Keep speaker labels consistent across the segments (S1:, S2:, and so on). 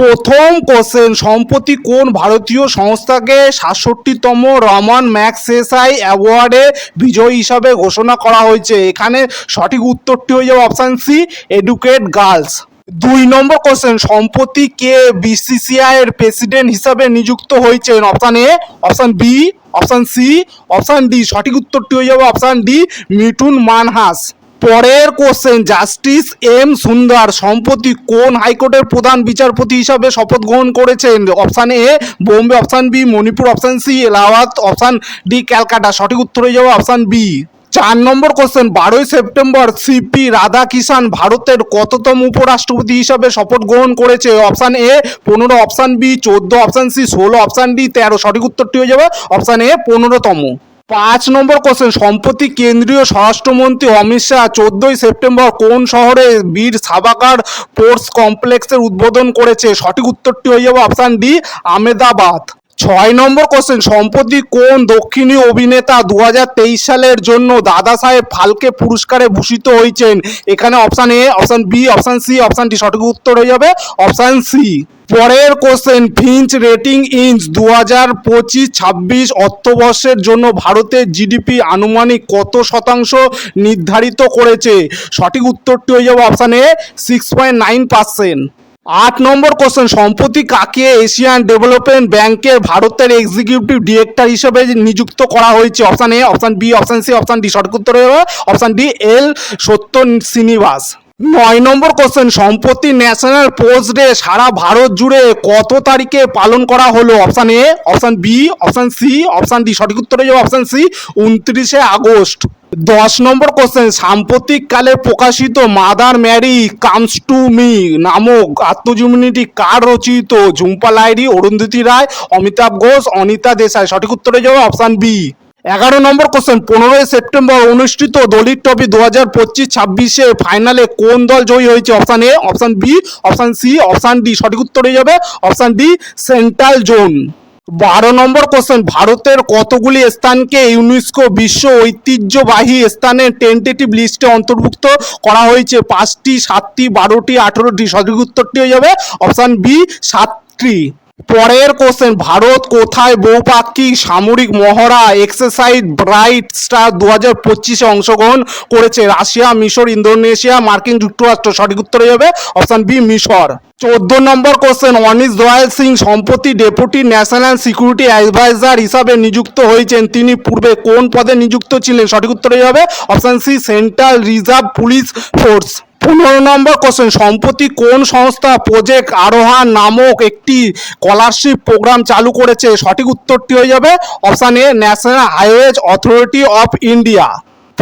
S1: প্রথম কোশ্চেন, সম্প্রতি কোন ভারতীয় সংস্থাকে সাতষট্টিতম রমান ম্যাগসেসাই অ্যাওয়ার্ডে বিজয়ী হিসাবে ঘোষণা করা হয়েছে? এখানে সঠিক উত্তরটি হয়ে যাবে অপশান সি, এডুকেট গার্লস। দুই নম্বর কোশ্চেন, সম্প্রতি কে বিসিসিআই এর প্রেসিডেন্ট হিসাবে নিযুক্ত হয়েছেন? Option A, option B, option C, option D. সঠিক উত্তরটি হয়ে যাবে অপশান ডি, মিঠুন মানহাস। পরের কোশ্চেন জাস্টিস এম সুন্দর সম্প্রতি কোন হাইকোর্টের প্রধান বিচারপতি হিসাবে শপথ গ্রহণ করেছেন? Option A Bombay option B Manipur option C Allahabad option D Calcutta. সঠিক উত্তর হয়ে যাবে অপশান বি চার নম্বর কোশ্চেন বারোই সেপ্টেম্বর সিপি রাধাকিষান ভারতের কততম উপরাষ্ট্রপতি হিসাবে শপথ গ্রহণ করেছে? অপশান এ পনেরো অপশান বি চোদ্দ অপশান সি ষোলো অপশান ডি তেরো। সঠিক উত্তরটি হয়ে যাবে অপশান এ পনেরোতম। পাঁচ নম্বর কোশ্চেন সম্প্রতি কেন্দ্রীয় স্বরাষ্ট্রমন্ত্রী অমিত শাহ চোদ্দোই সেপ্টেম্বর কোন শহরে বীর সাবাকার স্পোর্টস কমপ্লেক্সের উদ্বোধন করেছে? সঠিক উত্তরটি হয়ে যাবে অপশান ডি, আমেদাবাদ। ছয় নম্বর কোশ্চেন সম্প্রতি কোন দক্ষিণী অভিনেতা দু হাজার তেইশ সালের জন্য দাদা সাহেব ফালকে পুরস্কারে ভূষিত হয়েছেন? এখানে option A option B option C অপশানটি সঠিক উত্তর হয়ে যাবে। অপশান সি পরের কোশ্চেন ফিঞ্চ রেটিং ইঞ্চ দু হাজার পঁচিশ, ছাব্বিশ অর্থবর্ষের জন্য ভারতের জিডিপি আনুমানিক কত শতাংশ নির্ধারিত করেছে? সঠিক উত্তরটি হয়ে যাবে option A six point nine percent আট নম্বর কোশ্চেন সম্প্রতি কাকে এশিয়ান ডেভেলপমেন্ট ব্যাংকের ভারতের এক্সিকিউটিভ ডিরেক্টর হিসেবে নিযুক্ত করা হয়েছে? Option A option B option C option D যাবে option D L Satya Srinivas. নয় নম্বর কোশ্চেন সম্প্রতি ন্যাশনাল পোস্ট ডে সারা ভারত জুড়ে কত তারিখে পালন করা হলো? Option A option B option C option D সঠিক উত্তর হয়ে অপশান সি উনত্রিশে আগস্ট। দশ নম্বর কোশ্চেন সাম্প্রতিককালে প্রকাশিত mother Mary comes to me নামক আত্মজীবনীটি কার রচিত? ঝুম্পা লাইরি অরুন্ধতী রায়, অমিতাভ ঘোষ, অনিতা দেশাই। সঠিক উত্তরে যাবে অপশান বি এগারো নম্বর কোশ্চেন পনেরোই সেপ্টেম্বর অনুষ্ঠিত দলিত ট্রফি দু হাজার পঁচিশ ছাব্বিশে ফাইনালে কোন দল জয়ী হয়েছে? Option A option B option C option D সঠিক উত্তর যাবে অপশান ডি সেন্ট্রাল জোন বারো নম্বর কোশ্চেন ভারতের কতগুলি স্থানকে ইউনেস্কো বিশ্ব ঐতিহ্যবাহী স্থানের টেন্টেটিভ লিস্টে অন্তর্ভুক্ত করা হয়েছে? পাঁচটি, সাতটি, বারোটি, আঠেরোটি, সঠিক উত্তরটি হয়ে যাবে অপশান বি সাতটি। পরের কোশ্চেন ভারত কোথায় বহুপাক্ষিক সামরিক মহড়া এক্সারসাইজ ব্রাইট স্টার দু হাজার পঁচিশে অংশগ্রহণ করেছে? রাশিয়া, মিশর, ইন্দোনেশিয়া, মার্কিন যুক্তরাষ্ট্র, সঠিক উত্তর হয়ে যাবে অপশান বি মিশর। চোদ্দ নম্বর কোশ্চেন অনিশ দয়াল সিং সম্প্রতি ডেপুটি ন্যাশনাল সিকিউরিটি অ্যাডভাইজার হিসাবে নিযুক্ত হয়েছেন। তিনি পূর্বে কোন পদে নিযুক্ত ছিলেন? সঠিক উত্তর হয়ে যাবে option C central reserve police force পনেরো নম্বর কোশ্চেন সম্প্রতি কোন সংস্থা প্রজেক্ট আরোহণ নামক একটি স্কলারশিপ প্রোগ্রাম চালু করেছে? সঠিক উত্তরটি হয়ে যাবে option A national highways authority of India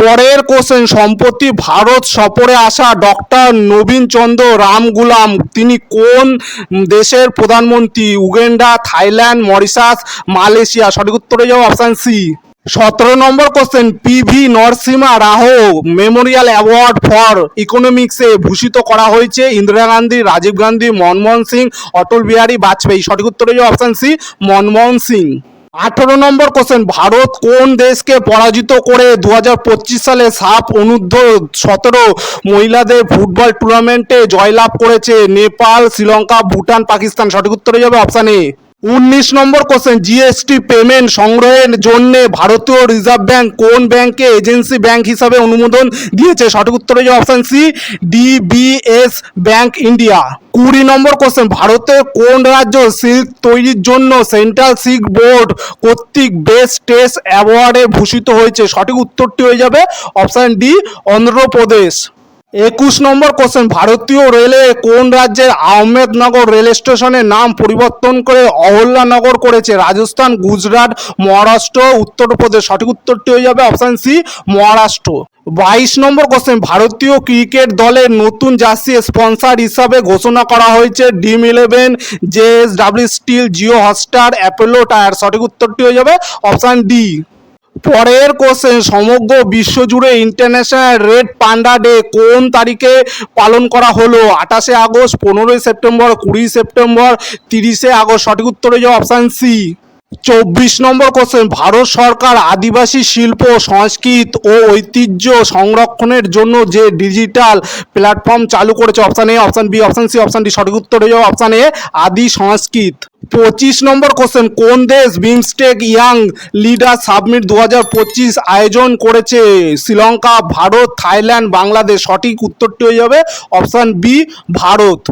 S1: পরের কোশ্চেন, সম্প্রতি ভারত সফরে আসা ডক্টর নবীন চন্দ্র রামগুলাম, তিনি কোন দেশের প্রধানমন্ত্রী? Uganda, Thailand, Mauritius, Malaysia? সঠিক উত্তরে যাও অপশান সি সতেরো number question PV Narasimha Rao memorial award for ইকোনমিক্সে ভূষিত করা হয়েছে। ইন্দিরা গান্ধী, রাজীব গান্ধী, মনমোহন সিং, অটল বিহারী বাজপেয়ী। সঠিক উত্তরে যাও অপশান সি মনমোহন সিং। আঠেরো নম্বর কোশ্চেন ভারত কোন দেশকে পরাজিত করে দু হাজার পঁচিশ সালে সাপ অনূর্ধ্ব সতেরো মহিলাদের ফুটবল টুর্নামেন্টে জয়লাভ করেছে? নেপাল, শ্রীলঙ্কা, ভুটান, পাকিস্তান। সঠিক উত্তরে যাবে অপশান এ উনিশ নম্বর কোশ্চেন জিএসটি পেমেন্ট সংগ্রহের জন্য ভারতীয় রিজার্ভ ব্যাংক কোন ব্যাংকে এজেন্সি ব্যাংক হিসাবে অনুমোদন দিয়েছে? সঠিক উত্তর যাবে option C DBS bank India কুড়ি নম্বর কোশ্চেন ভারতের কোন রাজ্য সিল্ক তৈরির জন্য সেন্ট্রাল সিল্ক বোর্ড কর্তৃক বেস্ট টেস্ট অ্যাওয়ার্ডে ভূষিত হয়েছে? সঠিক উত্তরটি হয়ে যাবে অপশান ডি অন্ধ্রপ্রদেশ। একুশ নম্বর কোশ্চেন ভারতীয় রেলে কোন রাজ্যের আহমেদনগর রেল স্টেশনের নাম পরিবর্তন করে অহল্যানগর করেছে? রাজস্থান, গুজরাট, মহারাষ্ট্র, উত্তরপ্রদেশ। সঠিক উত্তরটি হয়ে যাবে অপশান সি মহারাষ্ট্র। বাইশ নম্বর কোশ্চেন ভারতীয় ক্রিকেট দলের নতুন জার্সি স্পন্সর হিসাবে ঘোষণা করা হয়েছে। Dream eleven JS W steel Jio Hotstar Apollo tyre সঠিক উত্তরটি হয়ে যাবে অপশান ডি পরের কোশ্চেন সমগ্র বিশ্বজুড়ে ইন্টারন্যাশনাল রেড পান্ডা ডে কোন তারিখে পালন করা হলো? আঠাশে আগস্ট, পনেরোই সেপ্টেম্বর কুড়ি সেপ্টেম্বর, তিরিশে আগস্ট, সঠিক উত্তরে যাও অপশান সি চব্বিশ নম্বর কোশ্চেন ভারত সরকার আদিবাসী শিল্প, সংস্কৃত ও ঐতিহ্য সংরক্ষণের জন্য যে ডিজিটাল প্ল্যাটফর্ম চালু করেছে option A option B option C option D সঠিক উত্তর হয়ে অপশান এ আদি সংস্কৃত। পঁচিশ নম্বর কোশ্চেন কোন দেশ বিমস্টেক ইয়াং লিডার সাবমিট দু হাজার পঁচিশ আয়োজন করেছে? শ্রীলঙ্কা, ভারত, থাইল্যান্ড, বাংলাদেশ, সঠিক উত্তরটি হয়ে যাবে অপশান বি ভারত।